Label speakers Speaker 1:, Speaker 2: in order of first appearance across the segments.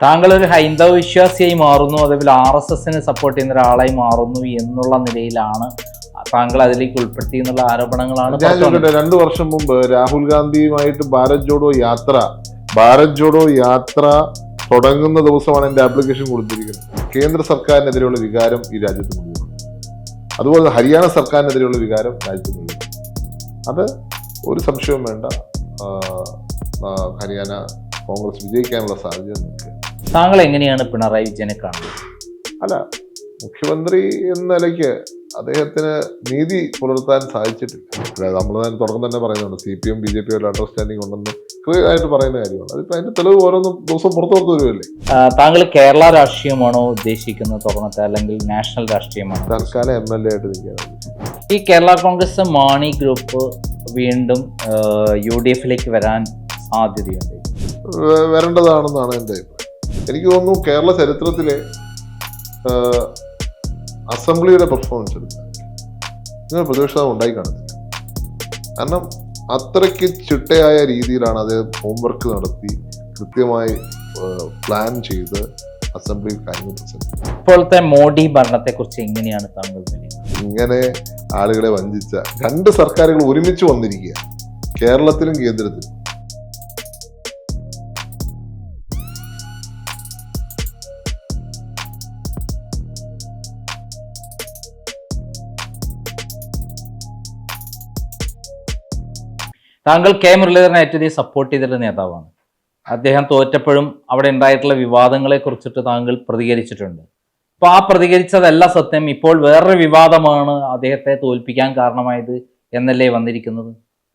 Speaker 1: താങ്കൾ ഒരു ഹൈന്ദവ വിശ്വാസിയായി മാറുന്നു അതേപോലെ ആർ എസ് എസിനെ സപ്പോർട്ട് ചെയ്യുന്ന ഒരാളായി മാറുന്നു എന്നുള്ള നിലയിലാണ് താങ്കൾ അതിലേക്ക് ഉൾപ്പെടുത്തി എന്നുള്ള ആരോപണങ്ങളാണ്
Speaker 2: ഞാൻ
Speaker 1: പുറത്ത്
Speaker 2: ചോദിക്കട്ടെ രണ്ടു വർഷം മുമ്പ് രാഹുൽ ഗാന്ധിയുമായിട്ട് ഭാരത് ജോഡോ യാത്ര ഭാരത് ജോഡോ യാത്ര തുടങ്ങുന്ന ദിവസമാണ് എന്റെ ആപ്ലിക്കേഷൻ കൊടുത്തിരിക്കുന്നത്. കേന്ദ്ര സർക്കാരിനെതിരെയുള്ള വികാരം ഈ രാജ്യത്ത് മുഴുവൻ അതുപോലെ ഹരിയാന സർക്കാരിനെതിരെയുള്ള വികാരം രാജ്യത്ത് മുഴുവൻ അത് ഒരു സംശയവും വേണ്ട. ഹരിയാന കോൺഗ്രസ് വിജയിക്കാനുള്ള സാധ്യത നിൽക്കുക
Speaker 1: താങ്കൾ എങ്ങനെയാണ് പിണറായി വിജയനെ കാണുന്നത്?
Speaker 2: അല്ല മുഖ്യമന്ത്രി എന്ന നിലയ്ക്ക് അദ്ദേഹത്തിന് നീതി പുലർത്താൻ സാധിച്ചിട്ടില്ല. നമ്മൾ തന്നെ തുടക്കം തന്നെ പറയുന്നുണ്ട് C P M B J P ഒരു അണ്ടർസ്റ്റാൻഡിംഗ് ഉണ്ടെന്ന് ക്ലിയർ ആയിട്ട് പറയുന്ന കാര്യമാണ്. അതിപ്പോൾ അതിന്റെ തെളിവ് ഓരോന്നും ദിവസം പുറത്തു പുറത്ത് വരുമല്ലേ
Speaker 1: താങ്കൾ കേരള രാഷ്ട്രീയമാണോ ഉദ്ദേശിക്കുന്നത് തുറന്നിട്ട് അല്ലെങ്കിൽ നാഷണൽ രാഷ്ട്രീയമാണോ?
Speaker 2: തൽക്കാലം എം എൽ എ ആയിട്ട് നിൽക്കുക
Speaker 1: ഈ കേരള കോൺഗ്രസ് മാണി ഗ്രൂപ്പ് വീണ്ടും യു ഡി എഫിലേക്ക് വരാൻ സാധ്യതയുണ്ട്.
Speaker 2: വരേണ്ടതാണെന്നാണ് എന്റെ അഭിപ്രായം. എനിക്ക് തോന്നുന്നു കേരള ചരിത്രത്തിലെ അസംബ്ലിയുടെ പെർഫോമൻസ് എടുത്താൽ ഇങ്ങനെ പ്രതിപക്ഷം ഉണ്ടായി കാണത്തില്ല കാരണം അത്രയ്ക്ക് ചിട്ടയായ രീതിയിലാണ് അദ്ദേഹം ഹോംവർക്ക് നടത്തി കൃത്യമായി പ്ലാൻ ചെയ്ത് അസംബ്ലി കാര്യങ്ങൾ
Speaker 1: ഇപ്പോഴത്തെ മോഡി ഭരണത്തെക്കുറിച്ച് എങ്ങനെയാണ് താങ്കൾ?
Speaker 2: ഇങ്ങനെ ആളുകളെ വഞ്ചിച്ച രണ്ട് സർക്കാരുകൾ ഒരുമിച്ച് വന്നിരിക്കുക കേരളത്തിലും കേന്ദ്രത്തിലും.
Speaker 1: താങ്കൾ കെ മുരളീധരനെ ഏറ്റവും സപ്പോർട്ട് ചെയ്തിട്ടുള്ള നേതാവാണ്. അദ്ദേഹം തോറ്റപ്പോഴും അവിടെ ഉണ്ടായിട്ടുള്ള വിവാദങ്ങളെ കുറിച്ചിട്ട് താങ്കൾ പ്രതികരിച്ചിട്ടുണ്ട്. അപ്പൊ ആ പ്രതികരിച്ചതല്ല സത്യം ഇപ്പോൾ വേറൊരു വിവാദമാണ് അദ്ദേഹത്തെ തോൽപ്പിക്കാൻ കാരണമായത് എന്നല്ലേ വന്നിരിക്കുന്നത്?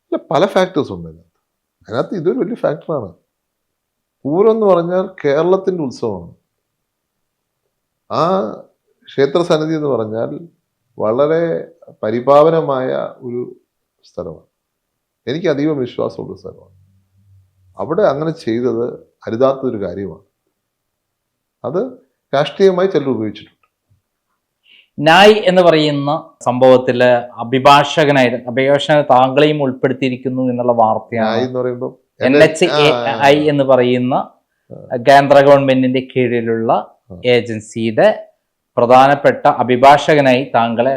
Speaker 2: അല്ല പല ഫാക്ടേഴ്സ് ഉണ്ട് അതിനകത്ത്. അതിനകത്ത് ഇതൊരു വലിയ ഫാക്ടറാണ് പൂരം എന്ന് പറഞ്ഞാൽ കേരളത്തിന്റെ ഉത്സവമാണ്. ആ ക്ഷേത്ര സന്നിധി എന്ന് പറഞ്ഞാൽ വളരെ പരിപാവനമായ ഒരു സ്ഥലമാണ്. എനിക്ക് അതീവ വിശ്വാസമുള്ള സ്ഥലമാണ്. അവിടെ അങ്ങനെ ചെയ്തത് അരുതാത്തൊരു കാര്യമാണ്. അത് രാഷ്ട്രീയമായി ചിലർ ഉപയോഗിച്ചിട്ടുണ്ട്.
Speaker 1: നായ് എന്ന് പറയുന്ന സംഭവത്തിൽ അഭിഭാഷകനായിരുന്നു അഭിഭാഷകനെ താങ്കളെയും ഉൾപ്പെടുത്തിയിരിക്കുന്നു എന്നുള്ള വാർത്തയാണ്
Speaker 2: എന്ന് പറയുമ്പോൾ
Speaker 1: എൻ എച്ച് എ ഐ എന്ന് പറയുന്ന കേന്ദ്ര ഗവൺമെന്റിന്റെ കീഴിലുള്ള ഏജൻസിയുടെ പ്രധാനപ്പെട്ട അഭിഭാഷകനായി താങ്കളെ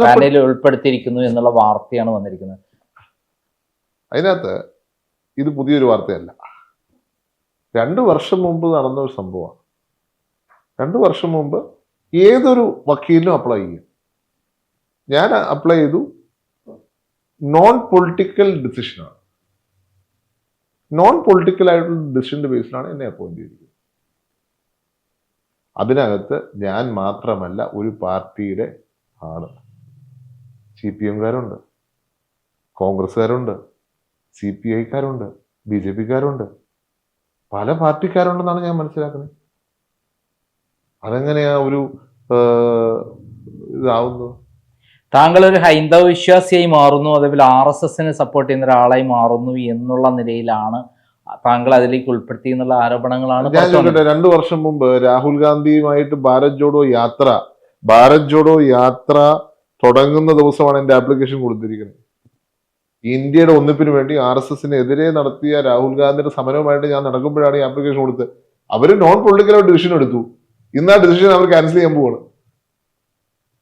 Speaker 1: പാനലിൽ ഉൾപ്പെടുത്തിയിരിക്കുന്നു എന്നുള്ള വാർത്തയാണ് വന്നിരിക്കുന്നത്.
Speaker 2: അതിനകത്ത് ഇത് പുതിയൊരു വാർത്തയല്ല. രണ്ട് വർഷം മുമ്പ് നടന്ന ഒരു സംഭവമാണ്. രണ്ട് വർഷം മുമ്പ് ഏതൊരു വക്കീലിനും അപ്ലൈ ചെയ്യും. ഞാൻ അപ്ലൈ ചെയ്തു. നോൺ പൊളിറ്റിക്കൽ ഡിസിഷനാണ് നോൺ പൊളിറ്റിക്കൽ ആയിട്ടുള്ള ഡിസിഷന്റെ ബേസിലാണ് എന്നെ അപ്പോയിന്റ് ചെയ്തിരിക്കുന്നത്. അതിനകത്ത് ഞാൻ മാത്രമല്ല ഒരു പാർട്ടിയുടെ ആൾ. സി പി എംകാരുണ്ട് കോൺഗ്രസ്സുകാരുണ്ട്. സി പി ഐക്കാരുണ്ട് ബി ജെ പിക്കാരുണ്ട് പല പാർട്ടിക്കാരുണ്ടെന്നാണ് ഞാൻ മനസ്സിലാക്കുന്നത്. അതെങ്ങനെയാ ഒരു ഇതാവുന്നു ഇതാവുന്നത്?
Speaker 1: താങ്കൾ ഒരു ഹൈന്ദവ വിശ്വാസിയായി മാറുന്നു അതേപോലെ ആർ എസ് എസിനെ സപ്പോർട്ട് ചെയ്യുന്ന ഒരാളായി മാറുന്നു എന്നുള്ള നിലയിലാണ് താങ്കൾ അതിലേക്ക് ഉൾപ്പെടുത്തി എന്നുള്ള ആരോപണങ്ങളാണ്
Speaker 2: ഞാൻ
Speaker 1: പുറത്ത്
Speaker 2: ചോദിക്കട്ടെ രണ്ടു വർഷം മുമ്പ് രാഹുൽ ഗാന്ധിയുമായിട്ട് ഭാരത് ജോഡോ യാത്ര ഭാരത് ജോഡോ യാത്ര തുടങ്ങുന്ന ദിവസമാണ് എന്റെ ആപ്ലിക്കേഷൻ കൊടുത്തിരിക്കുന്നത്. ഇന്ത്യയുടെ ഒന്നിപ്പിന് വേണ്ടി ആർ എസ് എസിനെതിരെ നടത്തിയ രാഹുൽ ഗാന്ധിയുടെ സമരവുമായിട്ട് ഞാൻ നടക്കുമ്പോഴാണ് ഈ ആപ്ലിക്കേഷൻ കൊടുത്തത്. അവർ നോൺ പൊളിറ്റിക്കൽ ഡിസിഷൻ എടുത്തു. ഇന്ന് ആ ഡിസിഷൻ അവർ ക്യാൻസൽ ചെയ്യാൻ പോവാണ്.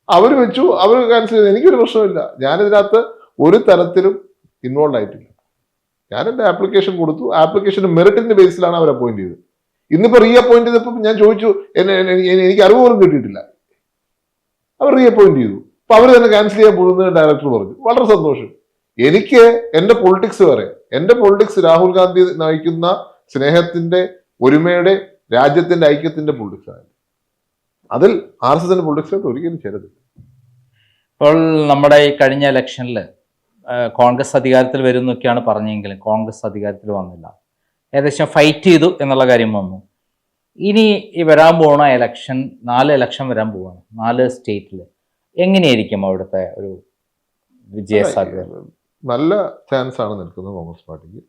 Speaker 2: അവർ വെച്ചു അവർ ക്യാൻസൽ ചെയ്തു. എനിക്കൊരു പ്രശ്നമില്ല. ഞാനിതിനകത്ത് ഒരു തരത്തിലും ഇൻവോൾവ് ആയിട്ടില്ല. ഞാൻ എന്റെ ആപ്ലിക്കേഷൻ കൊടുത്തു. ആപ്ലിക്കേഷൻ മെറിറ്റിന്റെ ബേസിലാണ് അവർ അപ്പോയിന്റ് ചെയ്തത്. ഇന്നിപ്പോ റീ അപ്പോയിന്റ് ചെയ്തപ്പോൾ ഞാൻ ചോദിച്ചു എനിക്ക് അറിവ് പോലും കിട്ടിയിട്ടില്ല. അവർ റീ അപ്പോയിന്റ് ചെയ്തു. അപ്പൊ അവർ തന്നെ ക്യാൻസൽ ചെയ്യാൻ പോകുന്നത് ഡയറക്ടർ പറഞ്ഞു. വളരെ സന്തോഷം. എനിക്ക് എന്റെ പൊളിറ്റിക്സ് വേറെ. എന്റെ പൊളിറ്റിക്സ് രാഹുൽ ഗാന്ധി നയിക്കുന്ന സ്നേഹത്തിന്റെ ഒരുമയുടെ രാജ്യത്തിന്റെ ഐക്യത്തിന്റെ പൊളിറ്റിക്സ് ആണ്. അതിൽ ആർ എസ് എസിന്റെ പൊളിറ്റിക്സ് ഒരിക്കലും ചേരത്തില്ല.
Speaker 1: ഇപ്പോൾ നമ്മുടെ ഈ കഴിഞ്ഞ ഇലക്ഷനിൽ കോൺഗ്രസ് അധികാരത്തിൽ വരും എന്നൊക്കെയാണ് പറഞ്ഞെങ്കിലും കോൺഗ്രസ് അധികാരത്തിൽ വന്നില്ല. ഏകദേശം ഫൈറ്റ് ചെയ്തു എന്നുള്ള കാര്യം വന്നു. ഇനി ഈ വരാൻ പോണ ഇലക്ഷൻ നാല് ഇലക്ഷൻ വരാൻ പോവാണ്. നാല് സ്റ്റേറ്റിൽ എങ്ങനെയായിരിക്കും അവിടുത്തെ ഒരു വിജയ സാധ്യത?
Speaker 2: നല്ല ചാൻസ് ആണ് നിൽക്കുന്നത് കോൺഗ്രസ് പാർട്ടിക്ക്.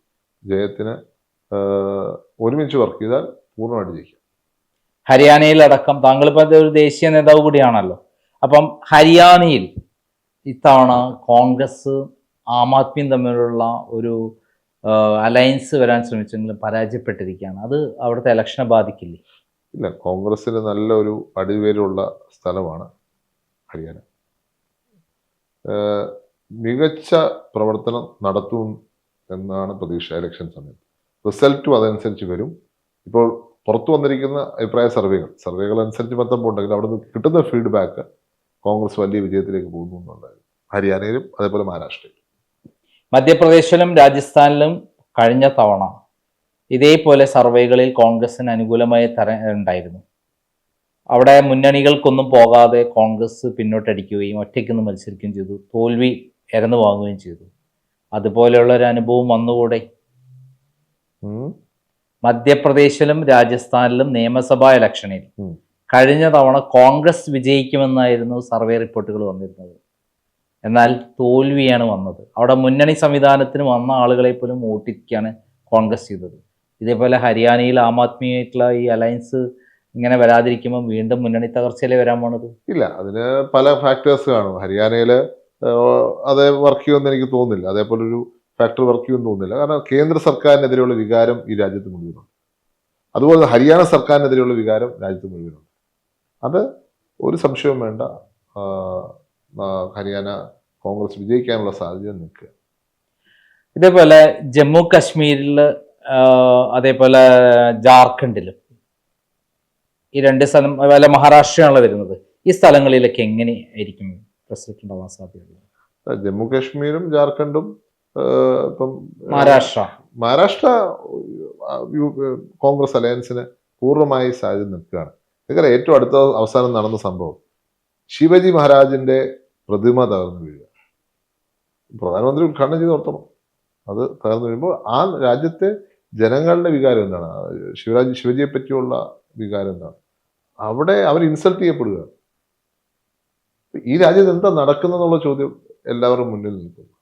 Speaker 2: ജയത്തിന് ഒരുമിച്ച് വർക്ക് ചെയ്താൽ പൂർണമായിട്ട് ജയിക്കാം.
Speaker 1: ഹരിയാനയിലടക്കം താങ്കളിപ്പോൾ ഒരു ദേശീയ നേതാവ് കൂടിയാണല്ലോ. അപ്പം ഹരിയാനയിൽ ഇത്തവണ കോൺഗ്രസ് ആം ആദ്മിയും തമ്മിലുള്ള ഒരു അലയൻസ് വരാൻ ശ്രമിച്ചെങ്കിലും പരാജയപ്പെട്ടിരിക്കുകയാണ്. അത് അവിടുത്തെ ഇലക്ഷനെ ബാധിക്കില്ലേ?
Speaker 2: ഇല്ല കോൺഗ്രസിന് നല്ലൊരു അടിവേരുള്ള സ്ഥലമാണ് ഹരിയാന. മികച്ച പ്രവർത്തനം നടത്തും എന്നാണ് പ്രതീക്ഷ ഇലക്ഷൻ സമയത്ത്. റിസൾട്ടും അതനുസരിച്ച് വരും. ഇപ്പോൾ പുറത്തു വന്നിരിക്കുന്ന അഭിപ്രായ സർവേകൾ സർവേകൾ അനുസരിച്ച് ബന്ധമുണ്ടെങ്കിൽ അവിടെ നിന്ന് കിട്ടുന്ന ഫീഡ്ബാക്ക് കോൺഗ്രസ് വലിയ വിജയത്തിലേക്ക് പോകുന്നു എന്നുള്ളത് ഹരിയാനയിലും അതേപോലെ മഹാരാഷ്ട്രയിലും.
Speaker 1: മധ്യപ്രദേശിലും രാജസ്ഥാനിലും കഴിഞ്ഞ തവണ ഇതേപോലെ സർവേകളിൽ കോൺഗ്രസിന് അനുകൂലമായ തര ഉണ്ടായിരുന്നു. അവിടെ മുന്നണികൾക്കൊന്നും പോകാതെ കോൺഗ്രസ് പിന്നോട്ടടിക്കുകയും ഒറ്റയ്ക്കൊന്ന് മത്സരിക്കുകയും ചെയ്തു. തോൽവി ഇരന്നു വാങ്ങുകയും ചെയ്തു. അതുപോലെയുള്ള ഒരു അനുഭവം വന്നുകൂടെ മധ്യപ്രദേശിലും രാജസ്ഥാനിലും നിയമസഭാ ഇലക്ഷനിൽ കഴിഞ്ഞ തവണ കോൺഗ്രസ് വിജയിക്കുമെന്നായിരുന്നു സർവേ റിപ്പോർട്ടുകൾ വന്നിരുന്നത്. എന്നാൽ തോൽവിയാണ് വന്നത്. അവിടെ മുന്നണി സംവിധാനത്തിന് വന്ന ആളുകളെ പോലും വോട്ടിരിക്കുകയാണ് കോൺഗ്രസ് ചെയ്തത്. ഇതേപോലെ ഹരിയാനയിൽ ആം ആദ്മിയായിട്ടുള്ള ഈ അലയൻസ് ഇങ്ങനെ വരാതിരിക്കുമ്പോൾ വീണ്ടും മുന്നണി തകർച്ചയിലേ വരാൻ പോണത്?
Speaker 2: ഇല്ല അതിന് പല ഫാക്ടേഴ്സ് കാണും. ഹരിയാനയിൽ അത് വർക്ക് ചെയ്യുമെന്ന് എനിക്ക് തോന്നുന്നില്ല. അതേപോലെ ഒരു ഫാക്ടർ വർക്ക് ചെയ്യുമെന്ന് തോന്നുന്നില്ല. കാരണം കേന്ദ്ര സർക്കാരിനെതിരെയുള്ള വികാരം ഈ രാജ്യത്ത് മുഴുവനുണ്ട്. അതുപോലെ ഹരിയാന സർക്കാരിനെതിരെയുള്ള വികാരം രാജ്യത്ത് മുഴുവനുണ്ട്. അത് ഒരു സംശയവും വേണ്ട. ഹരിയാന കോൺഗ്രസ് വിജയിക്കാനുള്ള സാധ്യത നിൽക്കുക.
Speaker 1: ഇതേപോലെ ജമ്മു കാശ്മീരിൽ അതേപോലെ ജാർഖണ്ഡിലും ഈ രണ്ട് സ്ഥലം അല്ല മഹാരാഷ്ട്രയാണല്ലോ വരുന്നത്. ഈ സ്ഥലങ്ങളിലൊക്കെ എങ്ങനെ ആയിരിക്കും? റിസൾട്ട് ഉണ്ടാവാൻ സാധ്യതയുള്ളത്
Speaker 2: ജമ്മു കാശ്മീരും ജാർഖണ്ഡും ഇപ്പം
Speaker 1: മഹാരാഷ്ട്ര.
Speaker 2: മഹാരാഷ്ട്ര കോൺഗ്രസ് അലയൻസിന് പൂർണമായി സാധ്യത നിൽക്കുകയാണ്. നിങ്ങൾക്കറിയാം ഏറ്റവും അടുത്ത അവസാനം നടന്ന സംഭവം. ശിവജി മഹാരാജിന്റെ പ്രതിമ തകർന്നു വീഴുക പ്രധാനമന്ത്രി ഉദ്ഘാടനം ചെയ്ത് നിർത്തണം അത് തകർന്നു വീഴുമ്പോൾ ആ രാജ്യത്തെ ജനങ്ങളുടെ വികാരം എന്താണ്? ശിവരാജ് ശിവജിയെ പറ്റിയുള്ള വികാരം എന്താണ്? അവിടെ അവർ ഇൻസൾട്ട് ചെയ്യപ്പെടുക ഈ രാജ്യത്ത് എന്താ നടക്കുന്നെന്നുള്ള ചോദ്യം എല്ലാവരും മുന്നിൽ നിൽക്കുന്നു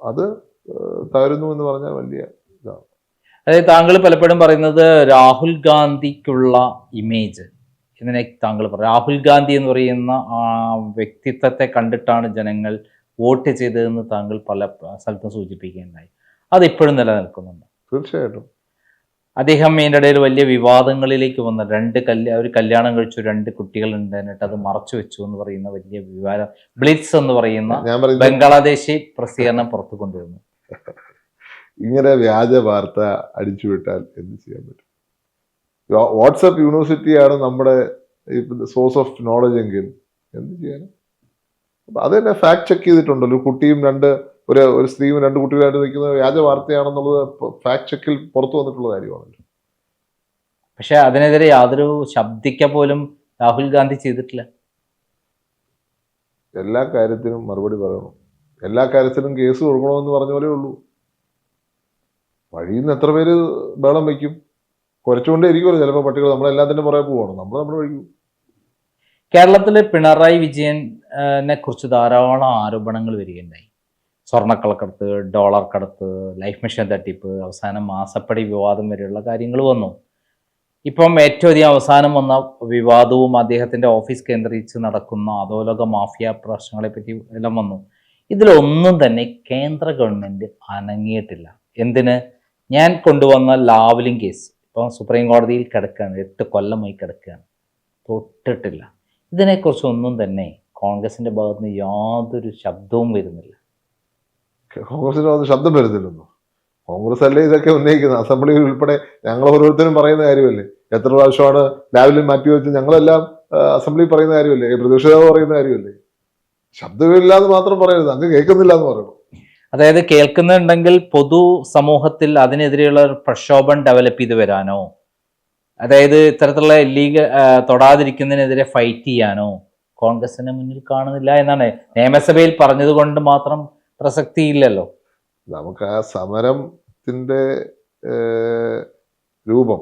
Speaker 2: അത് തകരുന്നു എന്ന് പറഞ്ഞാൽ വലിയ
Speaker 1: അതായത് താങ്കൾ പലപ്പോഴും പറയുന്നത് രാഹുൽ ഗാന്ധിക്കുള്ള ഇമേജ്. ഇതിനെ താങ്കൾ പറയും രാഹുൽ ഗാന്ധി എന്ന് പറയുന്ന ആ വ്യക്തിത്വത്തെ കണ്ടിട്ടാണ് ജനങ്ങൾ വോട്ട് ചെയ്തതെന്ന് താങ്കൾ പല സ്ഥലത്തും സൂചിപ്പിക്കുകയുണ്ടായി. അത് ഇപ്പോഴും നിലനിൽക്കുന്നുണ്ട്.
Speaker 2: തീർച്ചയായിട്ടും.
Speaker 1: അദ്ദേഹം ഇതിന്റെ ഇടയിൽ വലിയ വിവാദങ്ങളിലേക്ക് വന്ന. രണ്ട് കല്യാ ഒരു കല്യാണം കഴിച്ചു രണ്ട് കുട്ടികൾ എന്നിട്ട് അത് മറച്ചു വെച്ചു എന്ന് പറയുന്ന വലിയ വിവാദം. ബ്ലിറ്റ്സ് എന്ന് പറയുന്ന ബംഗ്ലാദേശി പ്രസിദ്ധീകരണം പുറത്തു കൊണ്ടുവന്നു
Speaker 2: ഇങ്ങനെ വ്യാജ വാർത്ത അടിച്ചുവിട്ടാൽ എന്ത് ചെയ്യാൻ പറ്റും? വാട്സപ്പ് യൂണിവേഴ്സിറ്റിയാണ് നമ്മുടെ സോഴ്സ് ഓഫ് നോളജ് എങ്കിൽ എന്ത് ചെയ്യാൻ അപ്പൊ അത് തന്നെ ഫാക്ട് ചെക്ക് ചെയ്തിട്ടുണ്ടല്ലോ. കുട്ടിയും രണ്ട് ഒരു ഒരു സ്ത്രീയും രണ്ട് കുട്ടികളായിട്ട് നിൽക്കുന്നത് വ്യാജ വാർത്തയാണെന്നുള്ളത് ഫാക്ട് ചെക്കിൽ പുറത്തു വന്നിട്ടുള്ള കാര്യമാണല്ലോ.
Speaker 1: പക്ഷെ അതിനെതിരെ യാതൊരു ശബ്ദിക്ക പോലും രാഹുൽ ഗാന്ധി ചെയ്തിട്ടില്ല.
Speaker 2: എല്ലാ കാര്യത്തിനും മറുപടി പറയണം. എല്ലാ കാര്യത്തിലും കേസ് കൊടുക്കണമെന്ന് പറഞ്ഞ പോലെ ഉള്ളൂ. വഴിയിൽ നിന്ന് എത്ര പേര് ബഹളം വയ്ക്കും? കുറച്ചുകൊണ്ടേ ഇരിക്കുമല്ലോ ചിലപ്പോൾ പട്ടികൾ നമ്മളെല്ലാത്തിന്റെ പുറകെ പോവാണ്. നമ്മൾ നമ്മുടെ വഴിക്കും
Speaker 1: കേരളത്തിലെ പിണറായി വിജയനെ കുറിച്ച് ധാരാളം ആരോപണങ്ങൾ വരികയുണ്ടായി. സ്വർണക്കള്ളക്കടത്ത് ഡോളർ കടത്ത് ലൈഫ് മിഷൻ തട്ടിപ്പ് അവസാനം മാസപ്പടി വിവാദം വരെയുള്ള കാര്യങ്ങൾ വന്നു. ഇപ്പം ഏറ്റവും അധികം അവസാനം വന്ന വിവാദവും അദ്ദേഹത്തിന്റെ ഓഫീസ് കേന്ദ്രീകരിച്ച് നടക്കുന്ന അധോലോക മാഫിയ പ്രശ്നങ്ങളെ പറ്റി എല്ലാം വന്നു. ഇതിലൊന്നും തന്നെ കേന്ദ്ര ഗവൺമെന്റ് അനങ്ങിയിട്ടില്ല. എന്തിന്? ഞാൻ കൊണ്ടുവന്ന ലാവലിംഗ് കേസ് ഇപ്പം സുപ്രീം കോടതിയിൽ കിടക്കുകയാണ്. എട്ട് കൊല്ലമായി കിടക്കുകയാണ്. തൊട്ടിട്ടില്ല. ഇതിനെക്കുറിച്ചൊന്നും തന്നെ കോൺഗ്രസിന്റെ ഭാഗത്തുനിന്ന് യാതൊരു ശബ്ദവും വരുന്നില്ല.
Speaker 2: കോൺഗ്രസിന് ശബ്ദം വരുന്നില്ലെന്നോ. കോൺഗ്രസ് അല്ലേ ഇതൊക്കെ ഉന്നയിക്കുന്നത്? അസംബ്ലിയിൽ ഉൾപ്പെടെ ഞങ്ങൾ ഓരോരുത്തരും പറയുന്ന കാര്യമല്ലേ? എത്ര പ്രാവശ്യമാണ് രാവിലെ മാറ്റി വെച്ച് ഞങ്ങളെല്ലാം അസംബ്ലി പറയുന്ന കാര്യമല്ലേ? പ്രതിപക്ഷ പറയുന്ന കാര്യമല്ലേ? ശബ്ദമില്ലാന്ന് മാത്രം പറയരുത്. അങ്ങ് കേൾക്കുന്നില്ല എന്ന് പറയുന്നു
Speaker 1: അതായത് കേൾക്കുന്നുണ്ടെങ്കിൽ പൊതു സമൂഹത്തിൽ അതിനെതിരെയുള്ള പ്രക്ഷോഭം ഡെവലപ്പ് ചെയ്ത് വരാനോ അതായത് ഇത്തരത്തിലുള്ള ലീഗ് തൊടാതിരിക്കുന്നതിനെതിരെ ഫൈറ്റ് ചെയ്യാനോ കോൺഗ്രസിന് മുന്നിൽ കാണുന്നില്ല എന്നാണ്. നിയമസഭയിൽ പറഞ്ഞതുകൊണ്ട് മാത്രം പ്രസക്തിയില്ലല്ലോ.
Speaker 2: നമുക്ക് ആ സമരത്തിന്റെ രൂപം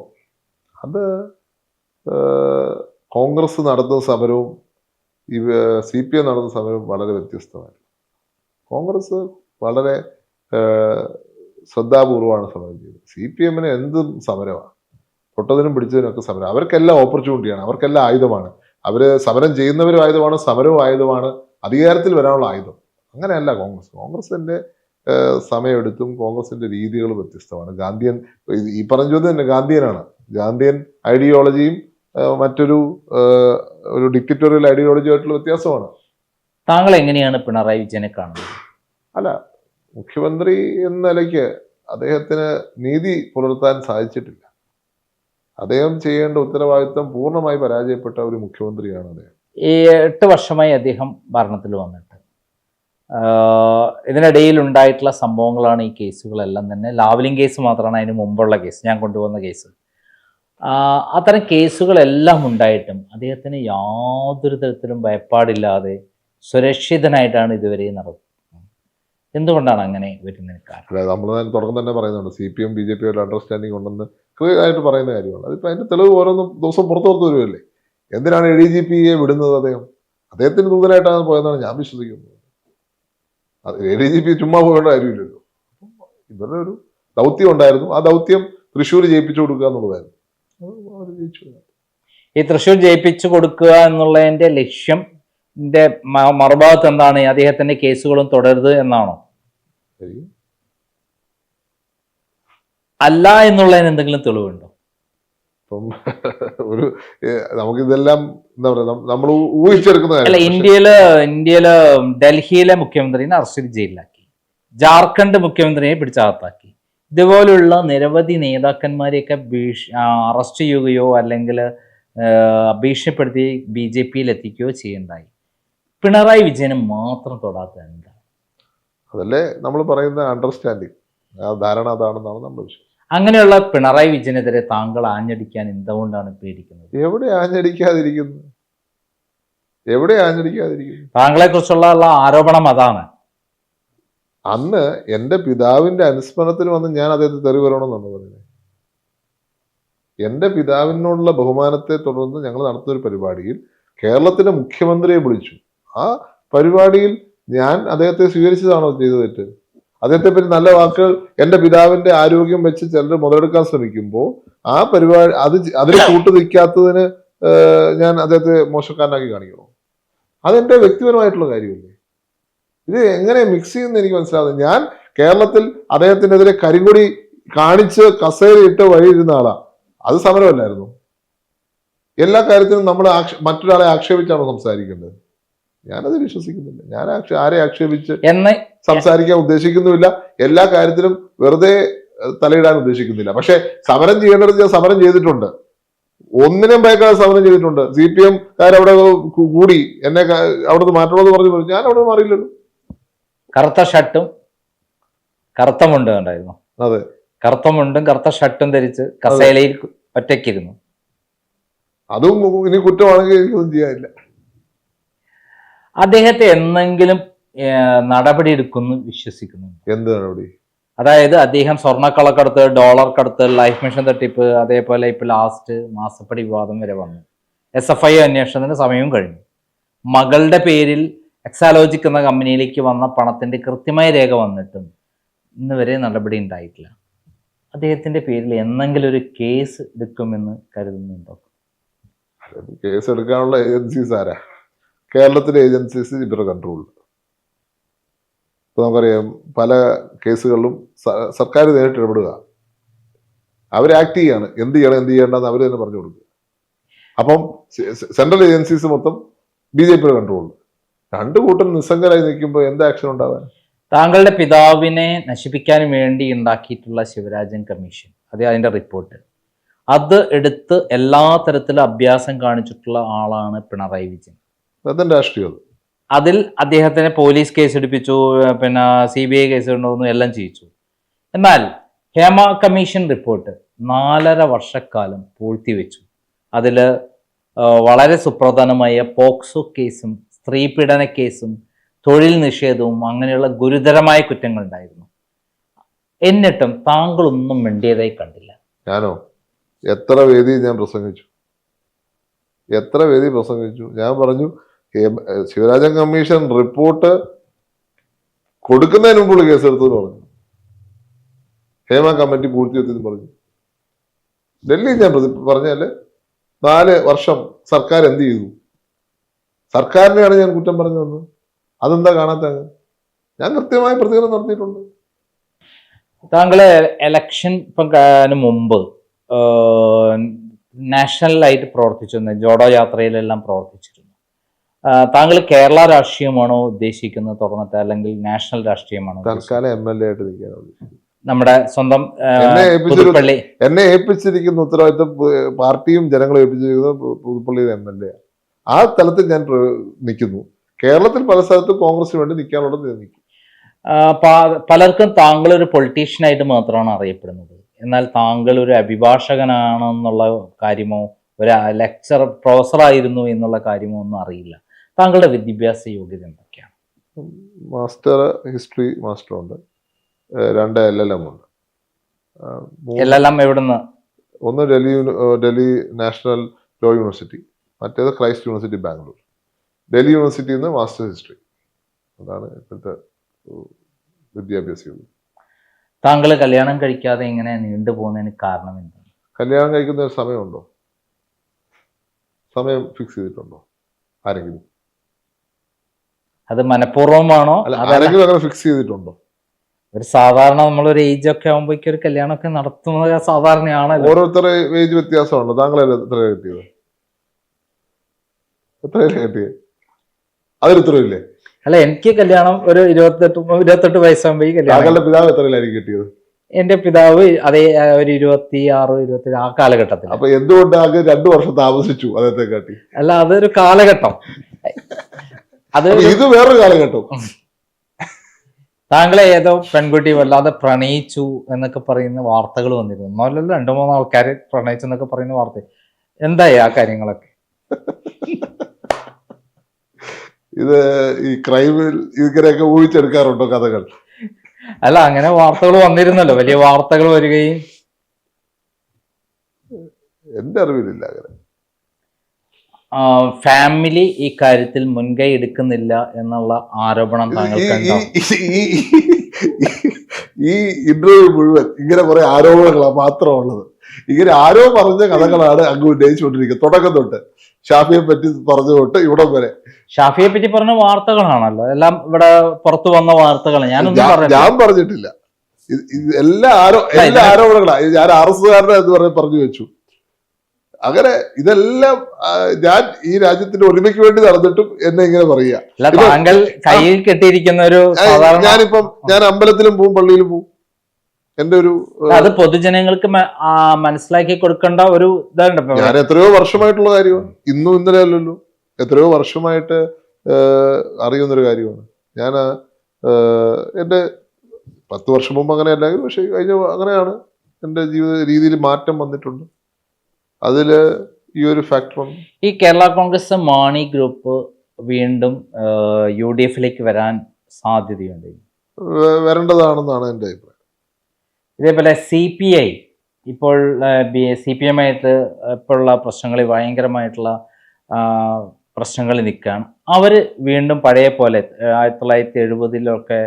Speaker 2: അത് കോൺഗ്രസ് നടത്തുന്ന സമരവും ഈ സി പി എം നടത്തുന്ന സമരവും വളരെ വ്യത്യസ്തമാണ് കോൺഗ്രസ് വളരെ ശ്രദ്ധാപൂർവമാണ് സമരം ചെയ്തത്. സി പി എമ്മിന് എന്തും സമരമാണ്. പൊട്ടതിനും പിടിച്ചതിനും ഒക്കെ സമരം. അവർക്കെല്ലാം ഓപ്പർച്യൂണിറ്റിയാണ് അവർക്കെല്ലാം ആയുധമാണ്. അവർ സമരം ചെയ്യുന്നവരും ആയുധമാണ് സമരവും ആയുധമാണ് അധികാരത്തിൽ വരാനുള്ള ആയുധം. അങ്ങനെയല്ല കോൺഗ്രസ്. കോൺഗ്രസിന്റെ ഏഹ്, സമയമെടുത്തും കോൺഗ്രസിന്റെ രീതികൾ വ്യത്യസ്തമാണ്. ഗാന്ധിയൻ ഈ പറഞ്ഞ ചോദ്യം തന്നെ ഗാന്ധിയനാണ്. ഗാന്ധിയൻ ഐഡിയോളജിയും മറ്റൊരു ഒരു ഡിക്റ്ററ്റോറിയൽ ഐഡിയോളജിയായിട്ടുള്ള വ്യത്യാസമാണ്.
Speaker 1: താങ്കൾ എങ്ങനെയാണ് പിണറായി വിജയനെ കാണുന്നത്?
Speaker 2: അല്ല മുഖ്യമന്ത്രി എന്ന നിലയ്ക്ക് അദ്ദേഹത്തിന് നീതി പുലർത്താൻ സാധിച്ചിട്ടില്ല. അദ്ദേഹം ചെയ്യേണ്ട ഉത്തരവാദിത്വം പൂർണമായി പരാജയപ്പെട്ട ഒരു മുഖ്യമന്ത്രിയാണ് അദ്ദേഹം.
Speaker 1: ഈ എട്ട് വർഷമായി അദ്ദേഹം ഭരണത്തിൽ വന്നിട്ട് ഇതിനിടയിൽ ഉണ്ടായിട്ടുള്ള സംഭവങ്ങളാണ് ഈ കേസുകളെല്ലാം തന്നെ. ലാവലിംഗ് കേസ് മാത്രമാണ് അതിന് മുമ്പുള്ള കേസ് ഞാൻ കൊണ്ടുവന്ന കേസ്. അത്തരം കേസുകളെല്ലാം ഉണ്ടായിട്ടും അദ്ദേഹത്തിന് യാതൊരു തരത്തിലും ഭയപ്പാടില്ലാതെ സുരക്ഷിതനായിട്ടാണ് ഇതുവരെ നടത്തുന്നത് എന്തുകൊണ്ടാണ് അങ്ങനെ വരുന്നതിന് കാരണം?
Speaker 2: നമ്മൾ തുടക്കം തന്നെ പറയുന്നുണ്ട്. C P M B J പിയുടെ അണ്ടർസ്റ്റാൻഡിങ് ഉണ്ടെന്ന് ക്ലിയർ ആയിട്ട് പറയുന്ന കാര്യമാണ്. അതിപ്പോൾ അതിന്റെ തെളിവ് ഓരോന്നും ദിവസം പുറത്ത് വരുമല്ലേ എന്തിനാണ് എ ഡി ജി പിയെ വിടുന്നത് അദ്ദേഹം? അദ്ദേഹത്തിന് ദൂതനായിട്ടാണ് പോയതെന്നാണ് ഞാൻ വിശ്വസിക്കുന്നത്. എ ഡി ജി പി ചുമ്മാ പോകേണ്ട കാര്യമില്ലല്ലോ. ഇവരുടെ ഒരു ദൗത്യം ഉണ്ടായിരുന്നു. ആ ദൗത്യം തൃശ്ശൂർ ജയിപ്പിച്ചു കൊടുക്കുക എന്നുള്ളതായിരുന്നു. അവർ ജയിച്ചു
Speaker 1: ഈ തൃശ്ശൂർ ജയിപ്പിച്ചു കൊടുക്കുക എന്നുള്ളതിന്റെ ലക്ഷ്യം മറുഭാഗത്ത് എന്താണ്? അദ്ദേഹത്തിന്റെ കേസുകളും തുടരുത് എന്നാണോ? അല്ല എന്നുള്ളതിന് എന്തെങ്കിലും തെളിവുണ്ടോ?
Speaker 2: ഇപ്പം ഒരു നമുക്കിതെല്ലാം എന്താ പറയുക നമ്മൾ ഊഹിച്ചെടുക്കുന്ന
Speaker 1: അല്ല ഇന്ത്യയിൽ ഇന്ത്യയിൽ ഡൽഹിയിലെ മുഖ്യമന്ത്രിനെ അറസ്റ്റ് ജയിലിലാക്കി. ജാർഖണ്ഡ് മുഖ്യമന്ത്രിയെ പിടിച്ചകത്താക്കി. ഇതുപോലുള്ള നിരവധി നേതാക്കന്മാരെയൊക്കെ ഭീഷ് അറസ്റ്റ് ചെയ്യുകയോ അല്ലെങ്കിൽ ഭീഷണിപ്പെടുത്തി ബി ജെ പിയിൽ എത്തിക്കുകയോ ചെയ്യുണ്ടായി. പിണറായി വിജയന് മാത്രം തൊടാത്ത
Speaker 2: അതല്ലേ നമ്മൾ പറയുന്ന അണ്ടർസ്റ്റാൻഡിങ് ആ ധാരണ അതാണെന്നാണ് നമ്മൾ വിശ്വസിക്കുന്നത്.
Speaker 1: അങ്ങനെയുള്ള പിണറായി വിജയനെതിരെ താങ്കൾ ആഞ്ഞടിക്കാൻ എന്തുകൊണ്ടാണ് പേടിക്കുന്നത്?
Speaker 2: എവിടെ ആഞ്ഞടിക്കാതിരിക്കുന്നു? എവിടെ ആഞ്ഞടിക്കാതിരിക്കുന്നു?
Speaker 1: താങ്കളെ കുറിച്ചുള്ള ആരോപണം അതാണ്.
Speaker 2: അന്ന് എന്റെ പിതാവിന്റെ അനുസ്മരണത്തിന് വന്ന് ഞാൻ അദ്ദേഹത്തെ തെറി വരണമെന്നാണ് പറയുന്നത് എന്റെ പിതാവിനോടുള്ള ബഹുമാനത്തെ തുടർന്ന് ഞങ്ങൾ നടത്തുന്ന ഒരു പരിപാടിയിൽ കേരളത്തിന്റെ മുഖ്യമന്ത്രിയെ വിളിച്ചു. ആ പരിപാടിയിൽ ഞാൻ അദ്ദേഹത്തെ സ്വീകരിച്ചതാണോ ചെയ്ത തെറ്റ്? അദ്ദേഹത്തെ പറ്റി നല്ല വാക്കുകൾ എന്റെ പിതാവിന്റെ ആരോഗ്യം വെച്ച് ചിലർ മുതലെടുക്കാൻ ശ്രമിക്കുമ്പോൾ ആ പരിപാടി അത് അതിൽ കൂട്ടു നിൽക്കാത്തതിന് ഞാൻ അദ്ദേഹത്തെ മോശക്കാരനാക്കി കാണിക്കണോ അതെന്റെ വ്യക്തിപരമായിട്ടുള്ള കാര്യമല്ലേ? ഇത് എങ്ങനെ മിക്സ് ചെയ്യുന്ന എനിക്ക് മനസ്സിലാവുന്നത് ഞാൻ കേരളത്തിൽ അദ്ദേഹത്തിനെതിരെ കരിങ്കൊടി കാണിച്ച് കസേരയിട്ട് വഴിയിരുന്ന ആളാ. അത് സമരമല്ലായിരുന്നു. എല്ലാ കാര്യത്തിനും നമ്മൾ മറ്റൊരാളെ ആക്ഷേപിച്ചാണോ സംസാരിക്കേണ്ടത് ഞാനത് വിശ്വസിക്കുന്നില്ല. ഞാൻ ആരെ ആക്ഷേപിച്ച്
Speaker 1: എന്ന്
Speaker 2: സംസാരിക്കാൻ ഉദ്ദേശിക്കുന്നുമില്ല. എല്ലാ കാര്യത്തിലും വെറുതെ തലയിടാൻ ഉദ്ദേശിക്കുന്നില്ല. പക്ഷെ സമരം ചെയ്യേണ്ടത് ഞാൻ സമരം ചെയ്തിട്ടുണ്ട്. ഒന്നിനും ഭയക്കാതെ സമരം ചെയ്തിട്ടുണ്ട്. സി പി കൂ- കൂടി. എന്നെ അവിടുന്ന് മാറ്റണമെന്ന് പറഞ്ഞു പറഞ്ഞു. ഞാൻ അവിടെ മാറിയില്ലല്ലോ.
Speaker 1: കറുത്ത ഷർട്ടും കറുത്ത മുണ്ടും ഉണ്ടായിരുന്നു
Speaker 2: അതെ.
Speaker 1: കറുത്ത മുണ്ടും കറുത്ത ഷർട്ടും ധരിച്ച് കസേലയിൽ ഒറ്റയ്ക്കിരുന്നു.
Speaker 2: അതും ഇനി കുറ്റമാണെങ്കിൽ എനിക്കൊന്നും ചെയ്യാനില്ല.
Speaker 1: അദ്ദേഹത്തെ എന്തെങ്കിലും നടപടി എടുക്കുമെന്ന് വിശ്വസിക്കുന്നു
Speaker 2: എന്ത് നടപടി?
Speaker 1: അതായത് അദ്ദേഹം സ്വർണക്കളക്കടത്ത് ഡോളർ കടത്ത് ലൈഫ് മിഷൻ തട്ടിപ്പ് അതേപോലെ ഇപ്പൊ ലാസ്റ്റ് മാസപ്പടി വിവാദം വരെ വന്നു. എസ് എഫ് ഐ അന്വേഷണത്തിന് സമയവും കഴിഞ്ഞു. മകളുടെ പേരിൽ എക്സാലോജിക് എന്ന കമ്പനിയിലേക്ക് വന്ന പണത്തിന്റെ കൃത്യമായ രേഖ വന്നിട്ടും ഇന്ന് വരെ നടപടി ഉണ്ടായിട്ടില്ല. അദ്ദേഹത്തിന്റെ പേരിൽ എന്തെങ്കിലും ഒരു കേസ് എടുക്കുമെന്ന് കരുതുന്നുണ്ടോ?
Speaker 2: കേസ് എടുക്കാനുള്ള ഏജൻസീസ് ആരാ? കേരളത്തിലെ ഏജൻസീസ് ഇവരുടെ കൺട്രോളിൽ ഇപ്പൊ നമുക്കറിയാം പല കേസുകളിലും സർക്കാർ നേരിട്ട് ഇടപെടുക. അവർ ആക്ട് ചെയ്യാണ്. എന്ത് ചെയ്യണം എന്ത് ചെയ്യേണ്ടെന്ന് അവർ തന്നെ പറഞ്ഞു കൊടുക്കുക. അപ്പം സെൻട്രൽ ഏജൻസീസ് മൊത്തം ബി ജെ പിയുടെ കൺട്രോളിൽ രണ്ട് കൂട്ടം നിസ്സംഗരായി നിൽക്കുമ്പോൾ എന്ത് ആക്ഷൻ ഉണ്ടാവാൻ?
Speaker 1: താങ്കളുടെ പിതാവിനെ നശിപ്പിക്കാൻ വേണ്ടി ഉണ്ടാക്കിയിട്ടുള്ള ശിവരാജൻ കമ്മീഷൻ അത് അതിന്റെ റിപ്പോർട്ട് അത് എടുത്ത് എല്ലാ തരത്തിലും അഭ്യാസം കാണിച്ചിട്ടുള്ള ആളാണ് പിണറായി വിജയൻ.
Speaker 2: അതെന്താ രാഷ്ട്രീയം
Speaker 1: അതിൽ അദ്ദേഹത്തിനെ പോലീസ് കേസ് എടുപ്പിച്ചു പിന്നെ സി ബി ഐ കേസ് കൊണ്ടുവന്നു എല്ലാം ചെയ്യിച്ചു. എന്നാൽ ഹേമ കമ്മീഷൻ റിപ്പോർട്ട് നാലര വർഷക്കാലം പൂഴ്ത്തിവെച്ചു. അതിൽ വളരെ സുപ്രധാനമായ പോക്സോ കേസും സ്ത്രീപീഡന കേസും തൊഴിൽ നിഷേധവും അങ്ങനെയുള്ള ഗുരുതരമായ കുറ്റങ്ങൾ ഉണ്ടായിരുന്നു എന്നിട്ടും താങ്കളൊന്നും മിണ്ടിയതായി കണ്ടില്ല.
Speaker 2: ഞാനോ? എത്ര വേദി ഞാൻ പ്രസംഗിച്ചു? എത്ര വേദി പ്രസംഗിച്ചു? ഞാൻ പറഞ്ഞു ശിവരാജൻ കമ്മീഷൻ റിപ്പോർട്ട് കൊടുക്കുന്നതിന് മുമ്പുള്ള കേസെടുത്തു പറഞ്ഞു. ഹേമ കമ്മിറ്റി പൂർത്തിയെത്തിയെന്ന് പറഞ്ഞു. ഡൽഹി ഞാൻ പറഞ്ഞാൽ നാല് വർഷം സർക്കാർ എന്ത് ചെയ്തു? സർക്കാരിനെയാണ് ഞാൻ കുറ്റം പറഞ്ഞു തന്നത് അതെന്താ കാണാത്ത ഞാൻ കൃത്യമായ പ്രതികരണം നടത്തിയിട്ടുണ്ട്.
Speaker 1: താങ്കൾ എലക്ഷൻ മുമ്പ് നാഷണലായിട്ട് പ്രവർത്തിച്ചിരുന്നു ജോഡോ യാത്രയിലെല്ലാം പ്രവർത്തിച്ചിരുന്നു. താങ്കൾ കേരള രാഷ്ട്രീയമാണോ ഉദ്ദേശിക്കുന്നത് തുറന്നിട്ട് അല്ലെങ്കിൽ നാഷണൽ രാഷ്ട്രീയമാണോ
Speaker 2: തൽക്കാലം എം എൽ എ ആയിട്ട് നിൽക്കാനാണ്
Speaker 1: നമ്മുടെ സ്വന്തം
Speaker 2: എന്നെ ഏൽപ്പിച്ചൊരു-
Speaker 1: പുതുപ്പള്ളി
Speaker 2: എന്നെ ഏൽപ്പിച്ചിരിക്കുന്ന ഉത്തരവാദിത്വം പാർട്ടിയും ജനങ്ങളെ ഏൽപ്പിച്ചിരിക്കുന്നത് പുതുപ്പള്ളിയിൽ പുതുപ്പള്ളി എം എൽ എ ആ തലത്തിൽ ഞാൻ നിൽക്കുന്നു. കേരളത്തിൽ പല സ്ഥലത്തും കോൺഗ്രസിന് വേണ്ടി നിൽക്കാനുള്ളത് ഞാൻ നിൽക്കും.
Speaker 1: പലർക്കും താങ്കൾ ഒരു പൊളിറ്റീഷ്യനായിട്ട് മാത്രമാണ് അറിയപ്പെടുന്നത്. എന്നാൽ താങ്കൾ ഒരു അഭിഭാഷകനാണെന്നുള്ള കാര്യമോ ഒരു ലെക്ചർ പ്രൊഫസറായിരുന്നു എന്നുള്ള കാര്യമോ ഒന്നും അറിയില്ല. താങ്കളുടെ വിദ്യാഭ്യാസ യോഗ്യത എന്തൊക്കെയാണ്
Speaker 2: മാസ്റ്റർ ഹിസ്റ്ററി മാസ്റ്റർ ഉണ്ട്. രണ്ട് എൽ എൽ എം ഉണ്ട്. എൽ എൽ
Speaker 1: എം എവിടുന്ന്?
Speaker 2: ഒന്ന് Delhi Delhi national law university മറ്റേത് ക്രൈസ്റ്റ് യൂണിവേഴ്സിറ്റി ബാംഗ്ലൂർ. ഡൽഹി യൂണിവേഴ്സിറ്റിയിൽ നിന്ന് മാസ്റ്റർ ഹിസ്റ്ററി. അതാണ് ഇപ്പോഴത്തെ വിദ്യാഭ്യാസ യോഗ്യത
Speaker 1: താങ്കൾ കല്യാണം കഴിക്കാതെ ഇങ്ങനെ നീണ്ടുപോകുന്നതിന് കാരണം എന്താണ്?
Speaker 2: കല്യാണം കഴിക്കുന്ന ഒരു സമയമുണ്ടോ? സമയം ഫിക്സ് ചെയ്തിട്ടുണ്ടോ? ആരെങ്കിലും?
Speaker 1: അത് മനഃപൂർവമാണോ?
Speaker 2: ആരെങ്കിലും അങ്ങനെ ഫിക്സ് ചെയ്തിട്ടുണ്ടോ?
Speaker 1: ഒരു സാധാരണ നമ്മളൊരു ഏജ് ഒക്കെ ആകുമ്പോഴേക്കും ഒരു കല്യാണമൊക്കെ നടത്തുന്നത് സാധാരണയാണല്ലോ.
Speaker 2: ഓരോരുത്തരെ ഏജ് വ്യത്യാസമുണ്ടോ താങ്കളെ എത്ര കിട്ടിയത്? എത്രയല്ലേ കിട്ടിയത്? അതിൽ ഉത്തരവില്ലേ
Speaker 1: അല്ല എനിക്ക് കല്യാണം ഒരു ഇരുപത്തെട്ട് ഇരുപത്തെട്ട് വയസ്സാകുമ്പോഴേക്കും കല്യാണം
Speaker 2: പിതാവ് എത്രയിലായിരിക്കും കിട്ടിയത്?
Speaker 1: എന്റെ പിതാവ് അതേ ഒരു ഇരുപത്തി ആറ് ഇരുപത്തി ആ കാലഘട്ടത്തിൽ
Speaker 2: അപ്പൊ എന്തുകൊണ്ട് രണ്ടു വർഷം താമസിച്ചു അതത്തെ കാട്ടി?
Speaker 1: അല്ല അതൊരു കാലഘട്ടം. അത്
Speaker 2: ഇത് വേറൊരു കാലഘട്ടം
Speaker 1: താങ്കളെ ഏതോ പെൺകുട്ടി വല്ലാതെ പ്രണയിച്ചു എന്നൊക്കെ പറയുന്ന വാർത്തകൾ വന്നിരുന്നു. ഒന്നല്ല രണ്ടു മൂന്ന് ആൾക്കാർ പ്രണയിച്ചു എന്നൊക്കെ പറയുന്ന വാർത്ത. എന്തായി ആ കാര്യങ്ങളൊക്കെ?
Speaker 2: ഇത് ഈ ക്രൈമിൽ ഇങ്ങനെയൊക്കെ ഊഹിച്ചെടുക്കാറുണ്ടോ കഥകൾ?
Speaker 1: അല്ല അങ്ങനെ വാർത്തകൾ വന്നിരുന്നല്ലോ. വലിയ വാർത്തകൾ വരികയും.
Speaker 2: എന്റെ അറിവിലില്ല അങ്ങനെ.
Speaker 1: ഫാമിലി ഈ കാര്യത്തിൽ മുൻകൈ എടുക്കുന്നില്ല എന്നുള്ള ആരോപണം താങ്കൾ
Speaker 2: ഈ- ഇന്റർവ്യൂ മുഴുവൻ ഇങ്ങനെ കുറെ ആരോപണങ്ങളാണ് മാത്രമുള്ളത്. ഇങ്ങനെ ആരോ പറഞ്ഞ കഥകളാണ് അങ്ങ് ഉന്നയിച്ചുകൊണ്ടിരിക്കുന്നത്. തുടക്കം തൊട്ട് ഷാഫിയെ പറ്റി പറഞ്ഞു തൊട്ട് ഇവിടം വരെ.
Speaker 1: ഷാഫിയെ പറ്റി പറഞ്ഞ വാർത്തകളാണല്ലോ. എല്ലാം ഇവിടെ പുറത്തു വന്ന വാർത്തകൾ ഞാനൊന്നും
Speaker 2: ഞാൻ- ഞാൻ പറഞ്ഞിട്ടില്ല. എല്ലാ ആരോ എല്ലാ ആരോപണങ്ങളാണ് ഞാൻ ആർ എസ് കാരനെ എന്ന് പറഞ്ഞ് പറഞ്ഞു വെച്ചു. അങ്ങനെ ഇതെല്ലാം ഞാൻ ഈ രാജ്യത്തിന്റെ ഒരുമയ്ക്ക് വേണ്ടി നടന്നിട്ടും എന്നെ ഇങ്ങനെ പറയുക.
Speaker 1: താങ്കൾ കയ്യിൽ കെട്ടിയിരിക്കുന്ന ഒരു
Speaker 2: ഞാനിപ്പം ഞാൻ അമ്പലത്തിലും പോവും പള്ളിയിലും പോവും. എന്റെ ഒരു
Speaker 1: അത് പൊതുജനങ്ങൾക്ക് മനസ്സിലാക്കി കൊടുക്കേണ്ട ഒരു ഇതാണ്
Speaker 2: ഞാൻ എത്രയോ വർഷമായിട്ടുള്ള കാര്യമാണ്. ഇന്നും ഇന്നലെ അല്ലല്ലോ. എത്രയോ വർഷമായിട്ട് അറിയുന്നൊരു കാര്യമാണ്. ഞാൻ എന്റെ എന്റെ പത്ത് വർഷം മുമ്പ് അങ്ങനെ അല്ലെങ്കിൽ പക്ഷെ കഴിഞ്ഞ അങ്ങനെയാണ് എന്റെ ജീവിത രീതിയിൽ മാറ്റം വന്നിട്ടുണ്ട്. അതിൽ ഈ ഒരു ഫാക്ടറുണ്ട്
Speaker 1: ഈ കേരള കോൺഗ്രസ് മാണി ഗ്രൂപ്പ് വീണ്ടും യു ഡി എഫിലേക്ക് വരാൻ സാധ്യതയുണ്ട്.
Speaker 2: വരേണ്ടതാണെന്നാണ് എന്റെ അഭിപ്രായം.
Speaker 1: ഇതേപോലെ സി പി ഐ ഇപ്പോൾ സി പി എം ആയിട്ട് ഇപ്പോഴുള്ള പ്രശ്നങ്ങളിൽ ഭയങ്കരമായിട്ടുള്ള പ്രശ്നങ്ങൾ പ്രശ്നങ്ങളിൽ നിൽക്കുകയാണ്. അവർ വീണ്ടും പഴയ പോലെ ആയിരത്തി തൊള്ളായിരത്തി എഴുപതിലൊക്കെ